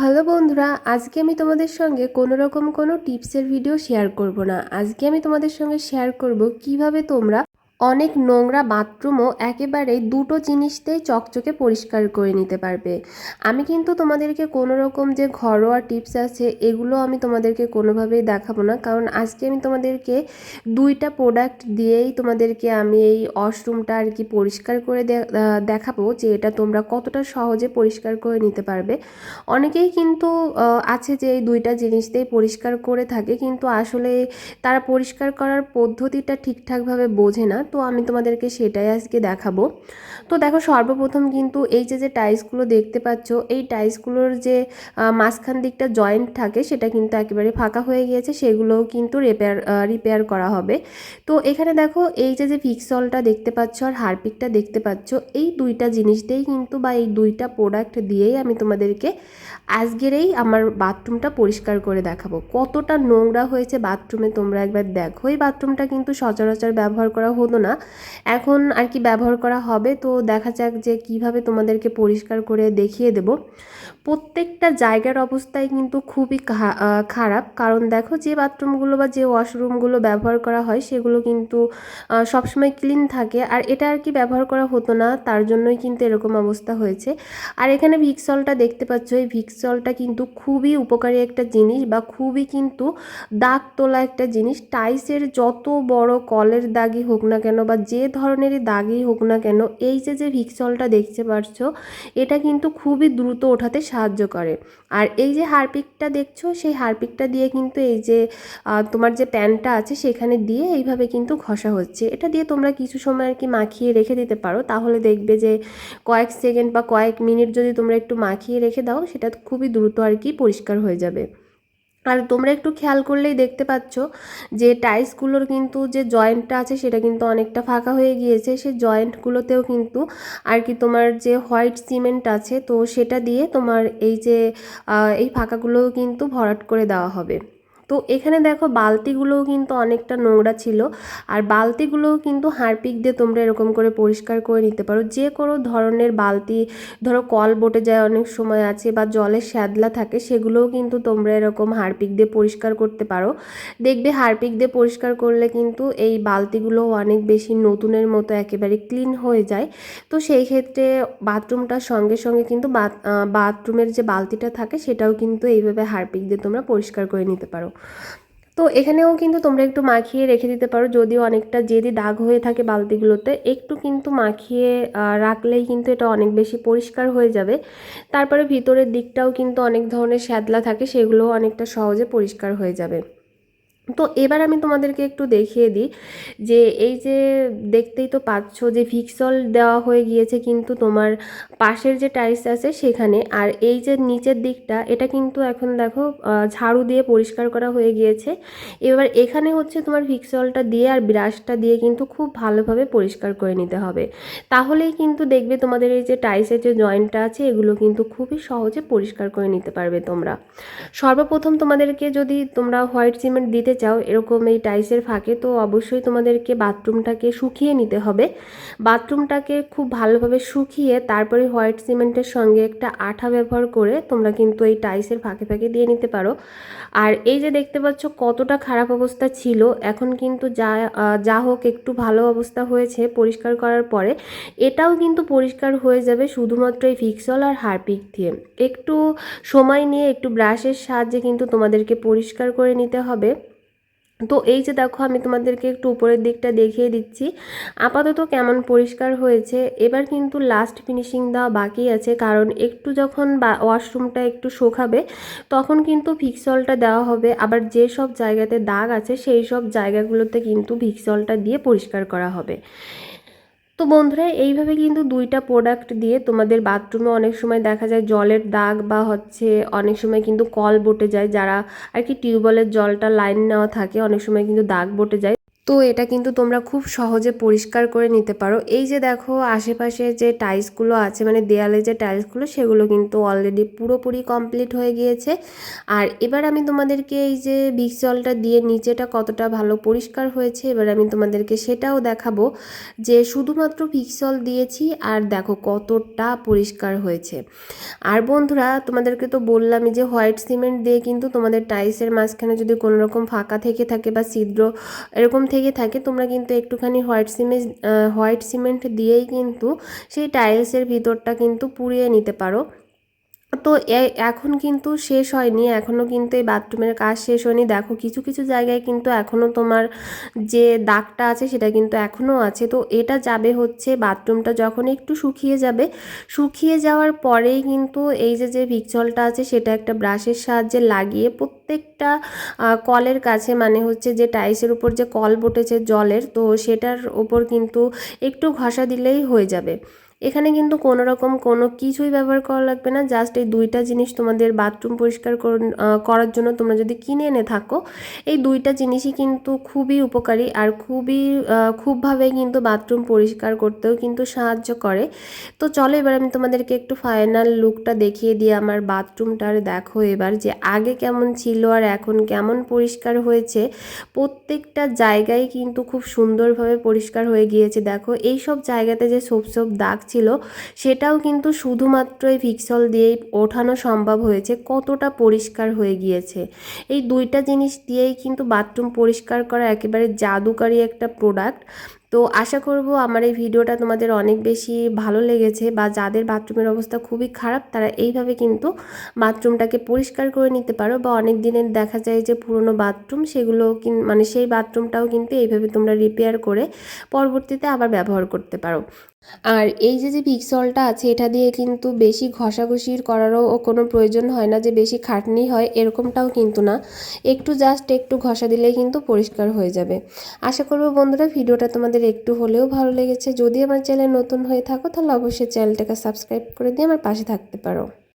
Hello বন্ধুরা, আজকে আমি তোমাদের সঙ্গে কোনো রকম কোনো টিপসের ভিডিও শেয়ার করব না। আজকে আমি তোমাদের সঙ্গে শেয়ার করব কীভাবে তোমরা অনেক নোংরা বাথরুমও একেবারে দুটো জিনিসতেই চকচকে পরিষ্কার করে নিতে পারবে। আমি কিন্তু তোমাদেরকে কোনো রকম যে ঘরোয়া টিপস আছে, এগুলো আমি তোমাদেরকে কোনোভাবেই দেখাবো না। কারণ আজকে আমি তোমাদেরকে দুইটা প্রোডাক্ট দিয়েই তোমাদেরকে আমি এই ওয়াশরুমটা আর কি পরিষ্কার করে দেখাবো যে এটা তোমরা কতটা সহজে পরিষ্কার করে নিতে পারবে। অনেকেই কিন্তু আছে যে এই দুইটা জিনিসতেই পরিষ্কার করে থাকে, কিন্তু আসলে তারা পরিষ্কার করার পদ্ধতিটা ঠিকঠাকভাবে বোঝে না। তো আমি তোমাদেরকে সেটাই আজকে দেখাবো। তো দেখো সর্বপ্রথম কিন্তু এই যে যে টাইলসগুলো দেখতে পাচ্ছ, এই টাইলসগুলোর যে মাঝখান দিকটা জয়েন্ট থাকে সেটা কিন্তু একেবারে ফাঁকা হয়ে গিয়েছে, সেগুলোও কিন্তু রিপেয়ার রিপেয়ার করা হবে। তো এখানে দেখো এই যে যে ভিক্সলটা দেখতে পাচ্ছ আর হারপিকটা দেখতে পাচ্ছ, এই দুইটা জিনিস দিয়েই কিন্তু বা এই দুইটা প্রোডাক্ট দিয়েই আমি তোমাদেরকে আজকের এই আমার বাথরুমটা পরিষ্কার করে দেখাবো। কতটা নোংরা হয়েছে বাথরুমে তোমরা একবার দেখো। এই বাথরুমটা কিন্তু সচরাচর ব্যবহার করা হতো না। এখন আর কি ব্যবহার করা হবে, তো দেখা যাক যে কীভাবে তোমাদেরকে পরিষ্কার করে দেখিয়ে দেব। প্রত্যেকটা জায়গার অবস্থায় কিন্তু খুবই খারাপ। কারণ দেখো যে বাথরুমগুলো বা যে ওয়াশরুমগুলো ব্যবহার করা হয়, সেগুলো কিন্তু সবসময় ক্লিন থাকে। আর এটা আর কি ব্যবহার করা হতো না, তার জন্যই কিন্তু এরকম অবস্থা হয়েছে। আর এখানে ভিক্সলটা দেখতে পাচ্ছ, এই ভিক্সলটা কিন্তু খুবই উপকারী একটা জিনিস বা খুবই কিন্তু দাগ তোলা একটা জিনিস। টাইসের যত বড় কলের দাগই হোক না কেন বা যে ধরনেরই দাগই হোক না কেন, এই যে যে ভিক্সলটা দেখতে পারছ এটা কিন্তু খুবই দ্রুত ওঠাতে সাহায্য করে। আর এই যে হারপিকটা দেখছ, সেই হারপিকটা দিয়ে কিন্তু এই যে তোমার যে প্যানটা আছে সেখানে দিয়ে এইভাবে কিন্তু ঘষা হচ্ছে। এটা দিয়ে তোমরা কিছু সময় আর কি মাখিয়ে রেখে দিতে পারো। তাহলে দেখবে যে কয়েক সেকেন্ড বা কয়েক মিনিট যদি তোমরা একটু মাখিয়ে রেখে দাও, সেটা খুবই দ্রুত আর কি পরিষ্কার হয়ে যাবে। আর তোমরা একটু খেয়াল করলেই দেখতে পাচ্ছ যে টাইলসগুলোর কিন্তু যে জয়েন্টটা আছে সেটা কিন্তু অনেকটা ফাঁকা হয়ে গিয়েছে। সেই জয়েন্টগুলোতেও কিন্তু আর কি তোমার যে হোয়াইট সিমেন্ট আছে তো সেটা দিয়ে তোমার এই যে এই ফাঁকাগুলোও কিন্তু ভরাট করে দেওয়া হবে। তো এখানে দেখো বালতিগুলোও কিন্তু অনেকটা নোংরা ছিল। আর বালতিগুলোও কিন্তু হারপিক দিয়ে তোমরা এরকম করে পরিষ্কার করে নিতে পারো। যে কোনো ধরনের বালতি, ধরো কল বটে যায় অনেক সময় আছে বা জলের শ্যাদলা থাকে, সেগুলোও কিন্তু তোমরা এরকম হারপিক দিয়ে পরিষ্কার করতে পারো। দেখবে হারপিক দিয়ে পরিষ্কার করলে কিন্তু এই বালতিগুলো অনেক বেশি নতুনের মতো একেবারে ক্লিন হয়ে যায়। তো সেই ক্ষেত্রে বাথরুমটার সঙ্গে সঙ্গে কিন্তু বাথরুমের যে বালতিটা থাকে, সেটাও কিন্তু এইভাবে হারপিক দিয়ে তোমরা পরিষ্কার করে নিতে পারো। তো এখানেও কিন্তু তোমরা একটু মাখিয়ে রেখে দিতে পারো, যদিও অনেকটা যেদি দাগ হয়ে থাকে বালতিগুলোতে। একটু কিন্তু মাখিয়ে রাখলেই কিন্তু এটা অনেক বেশি পরিষ্কার হয়ে যাবে। তারপরে ভিতরের দিকটাও কিন্তু অনেক ধরনের শ্যাদলা থাকে, সেগুলোও অনেকটা সহজে পরিষ্কার হয়ে যাবে। তো এবার আমি তোমাদেরকে একটু দেখিয়ে দিই যে এই যে দেখতেই তো পাচ্ছ যে ভিক্সল দেওয়া হয়ে গিয়েছে কিন্তু তোমার পাশের যে টাইলস আছে সেখানে। আর এই যে নিচের দিকটা, এটা কিন্তু এখন দেখো ঝাড়ু দিয়ে পরিষ্কার করা হয়ে গিয়েছে। এবার এখানে হচ্ছে তোমার ভিক্সলটা দিয়ে আর ব্রাশটা দিয়ে কিন্তু খুব ভালোভাবে পরিষ্কার করে নিতে হবে। তাহলেই কিন্তু দেখবে তোমাদের এই যে টাইলসের যে জয়েন্টটা আছে, এগুলো কিন্তু খুবই সহজে পরিষ্কার করে নিতে পারবে তোমরা। সর্বপ্রথম তোমাদেরকে যদি তোমরা হোয়াইট সিমেন্ট দিতে চাও, এরকম এই টাইসের ফাঁকে, তো অবশ্যই তোমাদেরকে বাথরুমটাকে শুকিয়ে নিতে হবে। বাথরুমটাকে খুব ভালোভাবে শুকিয়ে তারপরে হোয়াইট সিমেন্টের সঙ্গে একটা আঠা ব্যবহার করে তোমরা কিন্তু এই টাইসের ফাঁকে ফাঁকে দিয়ে নিতে পারো। আর এই যে দেখতে পাচ্ছ কতটা খারাপ অবস্থা ছিল, এখন কিন্তু যা যা হোক একটু ভালো অবস্থা হয়েছে পরিষ্কার করার পরে। এটাও কিন্তু পরিষ্কার হয়ে যাবে শুধুমাত্র এই ভিক্সল আর হারপিক দিয়ে। একটু সময় নিয়ে একটু ব্রাশের সাহায্যে কিন্তু তোমাদেরকে পরিষ্কার করে নিতে হবে। তো এই যে দেখো, আমি তোমাদেরকে একটু উপরের দিকটা দেখিয়ে দিচ্ছি। আপাতত কেমন পরিষ্কার হয়েছে, এবার কিন্তু লাস্ট ফিনিশিং দেওয়া বাকি আছে, কারণ একটু যখন ওয়াশরুমটা একটু শোকাবে, তখন কিন্তু ভিক্সলটা দেওয়া হবে। আবার যে সব জায়গাতে দাগ আছে, সেই সব জায়গাগুলোতে কিন্তু ভিক্সলটা দিয়ে পরিষ্কার করা হবে। তো বন্ধুরা, এইভাবে কিন্তু দুইটা প্রোডাক্ট দিয়ে তোমাদের বাথরুমে অনেক সময় দেখা যায় জলের দাগ বা হচ্ছে অনেক সময় কিন্তু কল বটে যায়, যারা আর কি টিউবওয়েলের জলটা লাইন নেওয়া থাকে, অনেক সময় কিন্তু দাগ বটে যায়। তো এটা কিন্তু তোমরা খুব সহজে পরিষ্কার করে নিতে পারো। এই যে দেখো আশেপাশে যে টাইলসগুলো আছে মানে দেয়ালে যে টাইলসগুলো, সেগুলো কিন্তু অলরেডি পুরোপুরি কমপ্লিট হয়ে গিয়েছে। আর এবার আমি তোমাদেরকে এই যে বিক্স জলটা দিয়ে নিচেটা কতটা ভালো পরিষ্কার হয়েছে, এবার আমি তোমাদেরকে সেটাও দেখাবো যে শুধুমাত্র বিক্স জল দিয়েছি আর দেখো কতটা পরিষ্কার হয়েছে। আর বন্ধুরা, তোমাদেরকে তো বললামই যে হোয়াইট সিমেন্ট দিয়ে কিন্তু তোমাদের টাইলসের মাঝখানে যদি কোনো রকম ফাঁকা থেকে থাকে বা ছিদ্র এরকম থেকে থাকে, তোমরা কিন্তু একটুখানি হোয়াইট সিমেন্ট হোয়াইট সিমেন্ট দিয়েই কিন্তু সেই টাইলসের ভিতরটা কিন্তু পুড়িয়ে নিতে পারো। তো এখন কিন্তু শেষ হয়নি এখনও কিন্তু এই বাথরুমের কাজ শেষ হয়নি। দেখো, কিছু কিছু জায়গায় কিন্তু এখনও তোমার যে দাগটা আছে সেটা কিন্তু এখনও আছে। তো এটা যাবে হচ্ছে বাথরুমটা যখন একটু শুকিয়ে যাবে, শুকিয়ে যাওয়ার পরেই কিন্তু এই যে যে ভিকচলটা আছে সেটা একটা ব্রাশের সাহায্যে লাগিয়ে প্রত্যেকটা কলের কাছে মানে হচ্ছে যে টাইসের উপর যে কল বটেছে জলের, তো সেটার ওপর কিন্তু একটু ঘষা দিলেই হয়ে যাবে। এখানে কিন্তু কোনো রকম কোনো কিছুই ব্যবহার করা লাগবে না। জাস্ট এই দুইটা জিনিস তোমাদের বাথরুম পরিষ্কার করার জন্য তোমরা যদি কিনে এনে থাকো, এই দুইটা জিনিসই কিন্তু খুবই উপকারী আর খুবই খুবভাবে কিন্তু বাথরুম পরিষ্কার করতেও কিন্তু সাহায্য করে। তো চলো এবার আমি তোমাদেরকে একটু ফাইনাল লুকটা দেখিয়ে দিই আমার বাথরুমটার দেখো এবার যে আগে কেমন ছিল আর এখন কেমন পরিষ্কার হয়েছে। প্রত্যেকটা জায়গায় কিন্তু খুব সুন্দরভাবে পরিষ্কার হয়ে গিয়েছে। দেখো এই সব জায়গাতে যে সোপ সোপ দাগ ছিল সেটাও কিন্তু শুধুমাত্র এই ভিক্সল দিয়েই ওঠানো সম্ভব হয়েছে, কতটা পরিষ্কার হয়ে গিয়েছে। এই দুইটা জিনিস দিয়েই কিন্তু বাথরুম পরিষ্কার করা একেবারে জাদুকারী একটা প্রোডাক্ট তো আশা করব আমার এই ভিডিওটা তোমাদের অনেক বেশি ভালো লেগেছে বা যাদের বাথরুমের অবস্থা খুবই খারাপ, তারা এইভাবে কিন্তু বাথরুমটাকে পরিষ্কার করে নিতে পারো বা অনেক দিনের দেখা যায় যে পুরনো বাথরুম সেগুলো মানে সেই বাথরুমটাও কিন্তু এইভাবে তোমরা রিপেয়ার করে পরবর্তীতে আবার ব্যবহার করতে পারো। আর এই যে যে পিক্সলটা আছে, এটা দিয়ে কিন্তু বেশি ঘষাঘষির করারও কোনো প্রয়োজন হয় না যে বেশি খাটনি হয়, এরকমটাও কিন্তু না। একটু জাস্ট একটু ঘষা দিলেই কিন্তু পরিষ্কার হয়ে যাবে। আশা করব বন্ধুরা, ভিডিওটা তোমাদের একটু হলেও ভালো লেগেছে। যদি আমার চ্যানেল নতুন হয়ে থাকো, তাহলে অবশ্যই চ্যানেলটাকে সাবস্ক্রাইব করে দিয়ে আমার পাশে থাকতে পারো।